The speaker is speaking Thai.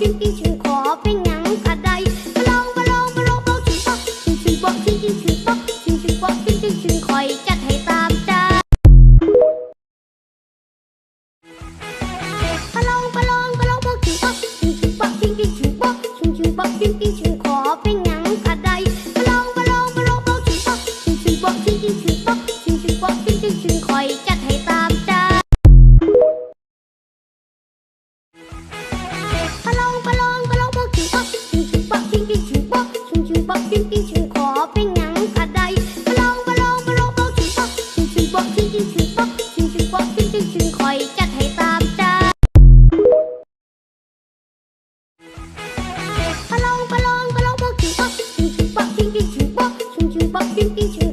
จริงจริงฉันขอเป็นหยังกะไดกะลองกะลองกะลองเบาชิงปะชิงชิงปะชิงชิงชิงปะชิงชิงปะชิงชิงชิงคอยจัดให้ตามใจกะลองกะลองกะลองเบาชิงปะชิงชิงปะชิงชิงชิงปะชิงชิงปะชิงชิงชิงขอเป็น Thank you.